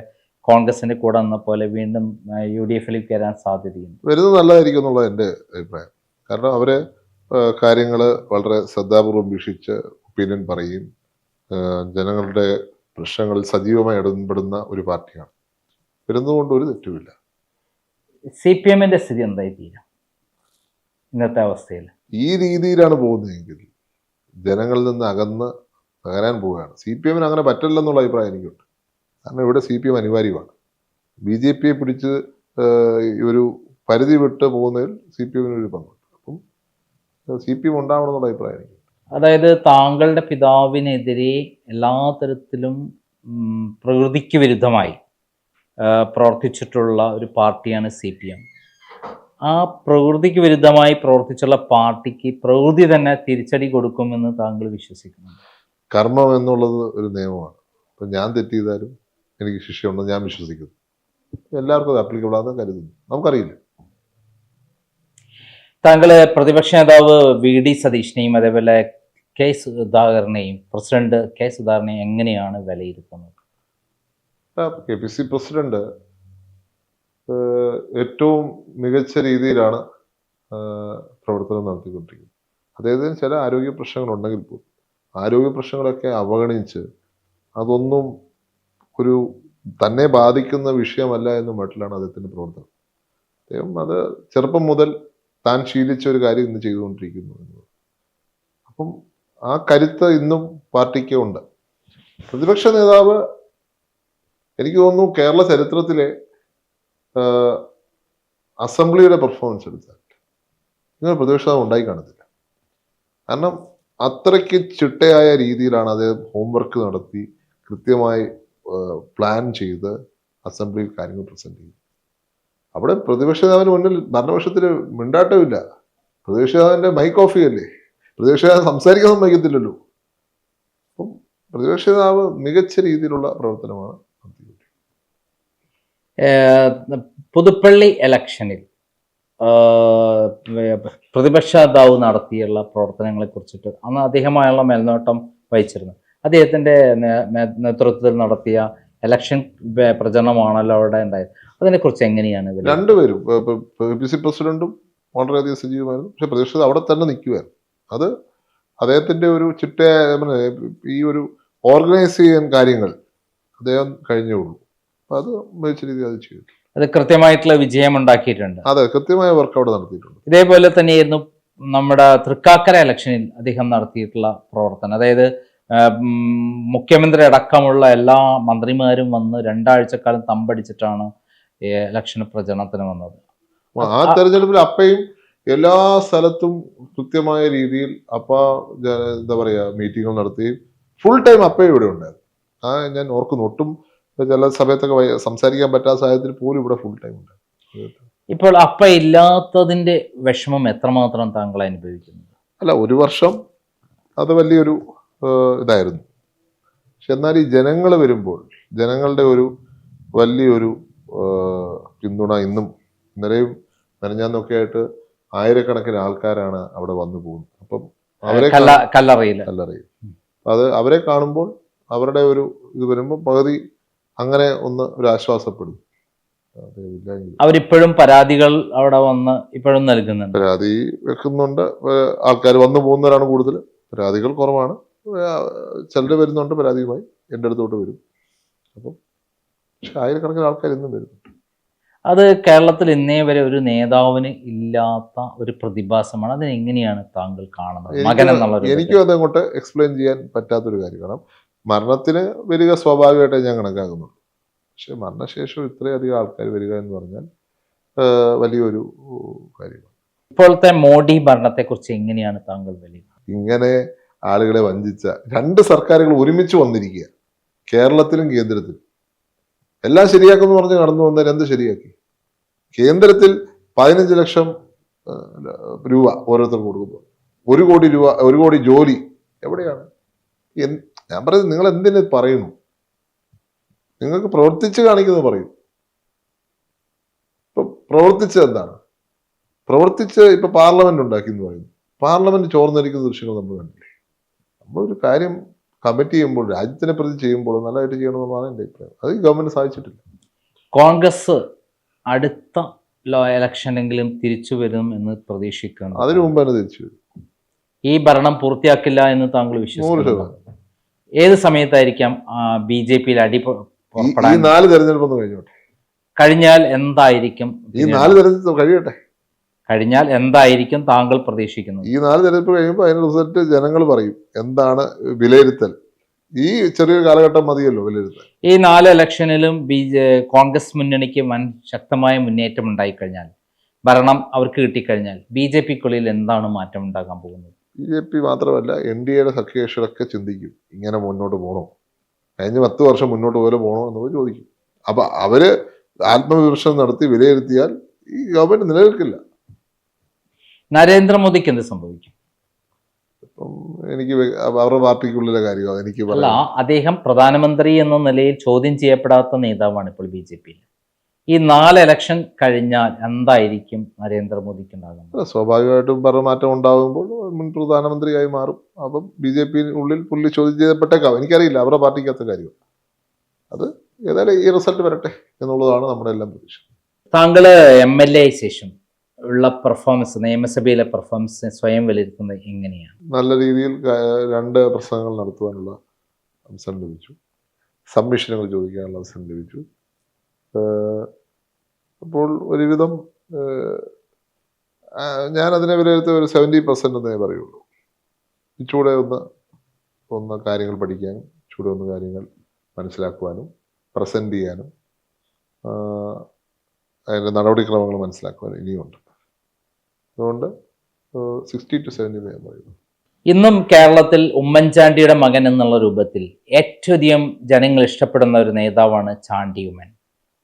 Speaker 1: കോൺഗ്രസിന്റെ കൂടെ നിന്ന പോലെ വീണ്ടും യു ഡി എഫിലേക്ക് വരാൻ സാധ്യതയുണ്ട്.
Speaker 2: വരുന്നത് നല്ലതായിരിക്കും എന്നുള്ളത് എന്റെ അഭിപ്രായം. കാരണം അവർ കാര്യങ്ങൾ വളരെ ശ്രദ്ധാപൂർവം വീക്ഷിച്ച് ഒപ്പീനിയൻ പറയും ജനങ്ങളുടെ പ്രശ്നങ്ങളിൽ സജീവമായി ഇടപെടുന്ന ഒരു പാർട്ടിയാണ്. വരുന്നതുകൊണ്ട് ഒരു തെറ്റുമില്ല.
Speaker 1: സി പി എമ്മിന്റെ സ്ഥിതി എന്തായി തീരും? ഇന്നത്തെ അവസ്ഥയിൽ
Speaker 2: ഈ രീതിയിലാണ് പോകുന്നതെങ്കിൽ ജനങ്ങളിൽ നിന്ന് അകന്ന് അകരാൻ പോവുകയാണ്. സി പി എമ്മിന് അങ്ങനെ പറ്റില്ലെന്നുള്ള അഭിപ്രായം എനിക്കുണ്ട്. കാരണം ഇവിടെ സി പി എം അനിവാര്യമാണ്. ബി ജെ പിയെ പിടിച്ച് ഒരു പരിധി വിട്ട് പോകുന്നതിൽ സി പി എമ്മിന് ഒരു പങ്കുണ്ട്. സി പി എം ഉണ്ടാവണം എന്നുള്ള അഭിപ്രായം
Speaker 1: അതായത് താങ്കളുടെ പിതാവിനെതിരെ എല്ലാ തരത്തിലും പ്രകൃതിക്ക് വിരുദ്ധമായി പ്രവർത്തിച്ചിട്ടുള്ള ഒരു പാർട്ടിയാണ് സി പി എം ആ പ്രകൃതിക്ക് വിരുദ്ധമായി പ്രവർത്തിച്ചുള്ള പാർട്ടിക്ക് പ്രകൃതി തന്നെ തിരിച്ചടി കൊടുക്കുമെന്ന് താങ്കൾ വിശ്വസിക്കുന്നു
Speaker 2: കർമ്മം എന്നുള്ളത് ഒരു നിയമമാണ്. അപ്പം ഞാൻ തെറ്റ് ചെയ്താലും എനിക്ക് ശിക്ഷയുണ്ടെന്ന് ഞാൻ വിശ്വസിക്കുന്നു. എല്ലാവർക്കും അത് അപ്ലിക്കബിൾ ആണെന്ന് കരുതുന്നു. നമുക്കറിയില്ല.
Speaker 1: താങ്കൾ പ്രതിപക്ഷ നേതാവ് വി ഡി സതീഷിനെയും അതേപോലെ കെ സുധാകരനെയും പ്രസിഡന്റ് കെ സുധാകരനെയും എങ്ങനെയാണ് വിലയിരുത്തുന്നത്?
Speaker 2: കെ പി സി പ്രസിഡന്റ് ഏറ്റവും മികച്ച രീതിയിലാണ് പ്രവർത്തനം നടത്തിക്കൊണ്ടിരിക്കുന്നത്. അദ്ദേഹത്തിന് ചില ആരോഗ്യ പ്രശ്നങ്ങളുണ്ടെങ്കിൽ പോലും ആരോഗ്യ പ്രശ്നങ്ങളൊക്കെ അവഗണിച്ച് അതൊന്നും ഒരു തന്നെ ബാധിക്കുന്ന വിഷയമല്ല എന്ന മട്ടിലാണ് അദ്ദേഹത്തിന്റെ പ്രവർത്തനം. അദ്ദേഹം അത് ചെറുപ്പം മുതൽ താൻ ശീലിച്ച ഒരു കാര്യം ഇന്ന് ചെയ്തുകൊണ്ടിരിക്കുന്നു അപ്പം ആ കരുത്ത് ഇന്നും പാർട്ടിക്ക് ഉണ്ട്. പ്രതിപക്ഷ നേതാവ് എനിക്ക് തോന്നുന്നു കേരള ചരിത്രത്തിലെ അസംബ്ലിയുടെ പെർഫോമൻസ് എടുത്താൽ ഇങ്ങനെ പ്രതിപക്ഷ നേതാവ് ഉണ്ടായി കാണത്തില്ല. കാരണം അത്രയ്ക്ക് ചിട്ടയായ രീതിയിലാണ് അദ്ദേഹം ഹോംവർക്ക് നടത്തി കൃത്യമായി പ്ലാൻ ചെയ്ത് അസംബ്ലിയിൽ കാര്യങ്ങൾ പ്രസന്റ് ചെയ്തു അവിടെ പ്രതിപക്ഷ നേതാവിന് മുന്നിൽ ഭരണപക്ഷത്തിന് മിണ്ടാട്ടമില്ല. പ്രതിപക്ഷ നേതാവിന്റെ മൈക്ക് ഓഫ് ചെയ്യല്ലേ? പ്രതിപക്ഷ നേതാവ് സംസാരിക്കാൻ സമ്മതിക്കത്തില്ലല്ലോ. അപ്പം പ്രതിപക്ഷ നേതാവ് മികച്ച രീതിയിലുള്ള പ്രവർത്തനമാണ്
Speaker 1: പുതുപ്പള്ളി ഇലക്ഷനിൽ പ്രതിപക്ഷ നേതാവ് നടത്തിയുള്ള പ്രവർത്തനങ്ങളെ കുറിച്ചിട്ട് അന്ന് അദ്ദേഹമായുള്ള മേൽനോട്ടം വഹിച്ചിരുന്നു നേ- നേതൃത്വത്തിൽ നടത്തിയ ഇലക്ഷൻ പ്രചരണമാണല്ലോ അവിടെ ഉണ്ടായത്. അതിനെക്കുറിച്ച് എങ്ങനെയാണ്?
Speaker 2: രണ്ടുപേരും പി സി പ്രസിഡന്റും വളരെയധികം സജീവമായിരുന്നു. പക്ഷെ പ്രതീക്ഷിച്ചത് അവിടെ തന്നെ നിൽക്കുമായിരുന്നു അത് അദ്ദേഹത്തിന്റെ ഒരു ചിട്ടയായ ഈ ഒരു ഓർഗനൈസ് ചെയ്യാൻ കാര്യങ്ങൾ അദ്ദേഹം കഴിഞ്ഞേ ഉള്ളൂ. അപ്പൊ അത് മികച്ച രീതിയിൽ അത് ചെയ്തു.
Speaker 1: അത് കൃത്യമായിട്ടുള്ള വിജയം ഉണ്ടാക്കിയിട്ടുണ്ട്.
Speaker 2: അതെ കൃത്യമായ വർക്ക് അവിടെ നടത്തിയിട്ടുണ്ട്.
Speaker 1: ഇതേപോലെ തന്നെയായിരുന്നു നമ്മുടെ തൃക്കാക്കര ഇലക്ഷനിൽ അദ്ദേഹം നടത്തിയിട്ടുള്ള പ്രവർത്തനം. അതായത് മുഖ്യമന്ത്രി അടക്കമുള്ള എല്ലാ മന്ത്രിമാരും വന്ന് രണ്ടാഴ്ചക്കാലം തമ്പടിച്ചിട്ടാണ് ഈ ഇലക്ഷൻ പ്രചരണത്തിന് വന്നത്.
Speaker 2: ആ തെരഞ്ഞെടുപ്പിൽ അപ്പയും എല്ലാ സ്ഥലത്തും കൃത്യമായ രീതിയിൽ അപ്പ എന്താ പറയാ മീറ്റിങ്ങുകൾ നടത്തുകയും ഫുൾ ടൈം അപ്പ ഇവിടെ ഉണ്ടായിരുന്നു. ആ ഞാൻ ഓർക്കുന്നു. ഒട്ടും ചില സമയത്തൊക്കെ സംസാരിക്കാൻ പറ്റാത്ത സാഹചര്യത്തിൽ പോലും ഇവിടെ ഫുൾ ടൈം ഉണ്ടായിരുന്നു.
Speaker 1: ഇപ്പോൾ അപ്പ ഇല്ലാത്തതിന്റെ വിഷമം എത്രമാത്രം താങ്കൾ അനുഭവിക്കുന്നു?
Speaker 2: അല്ല ഒരു വർഷം അത് വലിയൊരു ഇതായിരുന്നു. പക്ഷെ എന്നാൽ ഈ ജനങ്ങൾ വരുമ്പോൾ ജനങ്ങളുടെ ഒരു വലിയൊരു പിന്തുണ ഇന്നും ഇന്നലെയും നനഞ്ഞാന്നൊക്കെ ആയിട്ട് ആയിരക്കണക്കിന് ആൾക്കാരാണ് അവിടെ വന്നു പോകുന്നത്. അപ്പം അവരെ
Speaker 1: കല്ല കല്ലറയിൽ.
Speaker 2: കല്ലറിയും അത് അവരെ കാണുമ്പോൾ അവരുടെ ഒരു ഇത് വരുമ്പോൾ പകുതി അങ്ങനെ ഒന്ന് ഒരു ആശ്വാസപ്പെടും.
Speaker 1: അവരിപ്പോഴും പരാതികൾ അവിടെ വന്ന് ഇപ്പോഴും നൽകുന്നുണ്ട്.
Speaker 2: പരാതി വെക്കുന്നുണ്ട്. ആൾക്കാർ വന്നു പോകുന്നവരാണ് കൂടുതൽ. പരാതികൾ കുറവാണ്. ചിലർ വരുന്നുണ്ട് പരാതിയുമായി. എന്റെ അടുത്തോട്ട് വരും. അപ്പം പക്ഷെ ആയിരക്കണക്കിന് ആൾക്കാർ ഇന്നും വരുന്നു
Speaker 1: അത് കേരളത്തിൽ ഇന്നേ വരെ ഒരു നേതാവിന് ഇല്ലാത്ത ഒരു പ്രതിഭാസമാണ്. അതിനെ എങ്ങനെയാണ് താങ്കൾ കാണുന്നത്? മകൻ എന്നുള്ള
Speaker 2: എനിക്കും അതങ്ങോട്ട് അങ്ങോട്ട് എക്സ്പ്ലെയിൻ ചെയ്യാൻ പറ്റാത്തൊരു കാര്യം. കാരണം മരണത്തിന് വരിക സ്വാഭാവികമായിട്ടേ ഞാൻ കണക്കാക്കുന്നുള്ളൂ. പക്ഷെ മരണശേഷം ഇത്രയധികം ആൾക്കാർ വരിക എന്ന് പറഞ്ഞാൽ വലിയൊരു കാര്യമാണ്.
Speaker 1: ഇപ്പോഴത്തെ മോഡി ഭരണത്തെക്കുറിച്ച് എങ്ങനെയാണ് താങ്കൾ വലിയ
Speaker 2: ഇങ്ങനെ ആളുകളെ വഞ്ചിച്ച രണ്ട് സർക്കാരുകൾ ഒരുമിച്ച് വന്നിരിക്കുക. കേരളത്തിലും കേന്ദ്രത്തിലും. എല്ലാം ശരിയാക്കുമെന്ന് പറഞ്ഞ് കടന്നു വന്നതിൽ എന്ത് ശരിയാക്കി? കേന്ദ്രത്തിൽ പതിനഞ്ച് ലക്ഷം രൂപ ഓരോരുത്തർക്ക് കൊടുക്കുമ്പോൾ. ഒരു കോടി രൂപ ഒരു കോടി ജോലി എവിടെയാണ്? ഞാൻ പറയുന്നത് നിങ്ങൾ എന്തിനു പറയുന്നു? നിങ്ങൾക്ക് പ്രവർത്തിച്ച് കാണിക്കുന്നത് പറയും. ഇപ്പൊ പ്രവർത്തിച്ചത് എന്താണ്? പ്രവർത്തിച്ച് ഇപ്പൊ പാർലമെന്റ് ഉണ്ടാക്കി എന്ന് പറയുന്നു. പാർലമെന്റ് ചോർന്നിരിക്കുന്ന ദൃശ്യങ്ങൾ നമ്മൾ കണ്ടില്ലേ? നമ്മളൊരു കാര്യം കമ്മിറ്റ് ചെയ്യുമ്പോൾ രാജ്യത്തിനെ പ്രതി ചെയ്യുമ്പോൾ നല്ലതായിട്ട് ചെയ്യണമെന്നാണ് എന്റെ അഭിപ്രായം. അത് ഗവൺമെന്റ് സാധിച്ചിട്ടില്ല.
Speaker 1: കോൺഗ്രസ് അടുത്ത ലോ ഇലക്ഷനെങ്കിലും തിരിച്ചു വരും എന്ന് പ്രതീക്ഷിക്കണം.
Speaker 2: അതിനു മുമ്പ് തന്നെ തിരിച്ചു വരും.
Speaker 1: ഈ ഭരണം പൂർത്തിയാക്കില്ല എന്ന് താങ്കൾ വിശ്വസിക്കുന്നു ഏത് സമയത്തായിരിക്കാം ബി ജെ പിയിൽ അടി
Speaker 2: നാല് തെരഞ്ഞെടുപ്പൊന്ന് കഴിഞ്ഞോട്ടെ.
Speaker 1: കഴിഞ്ഞാൽ എന്തായിരിക്കും?
Speaker 2: ഈ നാല് തെരഞ്ഞെടുപ്പ് കഴിയട്ടെ.
Speaker 1: കഴിഞ്ഞാൽ എന്തായിരിക്കും താങ്കൾ പ്രതീക്ഷിക്കുന്നത്?
Speaker 2: ഈ നാല് തെരഞ്ഞെടുപ്പ് കഴിയുമ്പോൾ അതിന് റിസൾട്ട് ജനങ്ങൾ പറയും. എന്താണ് വിലയിരുത്തൽ? ഈ ചെറിയൊരു കാലഘട്ടം മതിയല്ലോ വിലയിരുത്തൽ.
Speaker 1: ഈ നാല് ഇലക്ഷനിലും ബി ജെ കോൺഗ്രസ് മുന്നണിക്ക് വൻ ശക്തമായ മുന്നേറ്റം ഉണ്ടായിക്കഴിഞ്ഞാൽ ഭരണം അവർക്ക് കിട്ടിക്കഴിഞ്ഞാൽ ബി ജെ പിക്കുള്ളിൽ എന്താണ് മാറ്റം ഉണ്ടാകാൻ പോകുന്നത്?
Speaker 2: ബി ജെ പി മാത്രമല്ല എൻ ഡി എയുടെ സഖ്യകക്ഷികളൊക്കെ ചിന്തിക്കും ഇങ്ങനെ മുന്നോട്ട് പോകണോ കഴിഞ്ഞ പത്ത് വർഷം മുന്നോട്ട് പോലെ പോകണോ എന്നവർ ചോദിക്കും. അപ്പൊ അവർ ആത്മവിമർശനം നടത്തി വിലയിരുത്തിയാൽ ഈ ഗവൺമെന്റ് നിലനിൽക്കില്ല.
Speaker 1: നരേന്ദ്രമോദിക്ക് എന്ത് സംഭവിക്കും
Speaker 2: എനിക്ക് അവരുടെ പാർട്ടിക്കുള്ളിലെ കാര്യമാണ് എനിക്ക്
Speaker 1: അല്ല അദ്ദേഹം പ്രധാനമന്ത്രി എന്ന നിലയിൽ ചോദ്യം ചെയ്യപ്പെടാത്ത നേതാവാണ് ഇപ്പോൾ ബി ജെ പിയിൽ ഈ നാല് ഇലക്ഷൻ കഴിഞ്ഞാൽ എന്തായിരിക്കും നരേന്ദ്രമോദിക്ക് ഉണ്ടാകുന്നത്
Speaker 2: സ്വാഭാവികമായിട്ടും ഭരണമാറ്റം ഉണ്ടാകുമ്പോൾ മുൻ പ്രധാനമന്ത്രിയായി മാറും. അപ്പം ബി ജെ പി ഉള്ളിൽ പുള്ളി ചോദ്യം ചെയ്യപ്പെട്ടേക്കാം. എനിക്കറിയില്ല അവരുടെ പാർട്ടിക്കകത്ത കാര്യം. അത് ഏതായാലും ഈ റിസൾട്ട് വരട്ടെ എന്നുള്ളതാണ് നമ്മുടെ എല്ലാം പ്രതീക്ഷ.
Speaker 1: താങ്കൾ എം എൽ എ ശേഷം ഉള്ള പെർഫോമൻസ് നിയമസഭയിലെ പെർഫോമൻസ് സ്വയം വിലയിരുത്തുന്നത് എങ്ങനെയാണ്?
Speaker 2: നല്ല രീതിയിൽ രണ്ട് പ്രസംഗങ്ങൾ നടത്തുവാനുള്ള അവസരം ലഭിച്ചു. സബ്മിഷനുകൾ ചോദിക്കാനുള്ള അവസരം ലഭിച്ചു. അപ്പോൾ ഒരുവിധം ഞാൻ അതിനെ വിലയിരുത്തി ഒരു സെവന്റി പെർസെന്റ് എന്നേ പറയുള്ളൂ. ഇച്ചൂടെ ഒന്ന് ഒന്ന് കാര്യങ്ങൾ പഠിക്കാനും ഇച്ചൂടെ ഒന്ന് കാര്യങ്ങൾ മനസ്സിലാക്കുവാനും പ്രസന്റ് ചെയ്യാനും അതിന്റെ നടപടിക്രമങ്ങൾ മനസ്സിലാക്കുവാനും ഇനിയുണ്ട്. അതുകൊണ്ട് സിക്സ്റ്റി ടു സെവന്റി ഞാൻ പറയുന്നു
Speaker 1: ഇന്നും കേരളത്തിൽ ഉമ്മൻചാണ്ടിയുടെ മകൻ എന്നുള്ള രൂപത്തിൽ ഏറ്റവും അധികം ജനങ്ങൾ ഇഷ്ടപ്പെടുന്ന ഒരു നേതാവാണ് ചാണ്ടി ഉമ്മൻ.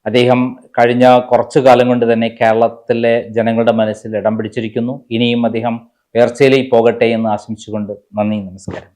Speaker 1: അദ്ദേഹം കഴിഞ്ഞ കുറച്ചു കാലം കൊണ്ട് തന്നെ കേരളത്തിലെ ജനങ്ങളുടെ മനസ്സിൽ ഇടം പിടിച്ചിരിക്കുന്നു. ഇനിയും അദ്ദേഹം ഉയർച്ചയിലേക്ക് പോകട്ടെ എന്ന് ആശംസിച്ചുകൊണ്ട് നന്ദി നമസ്കാരം.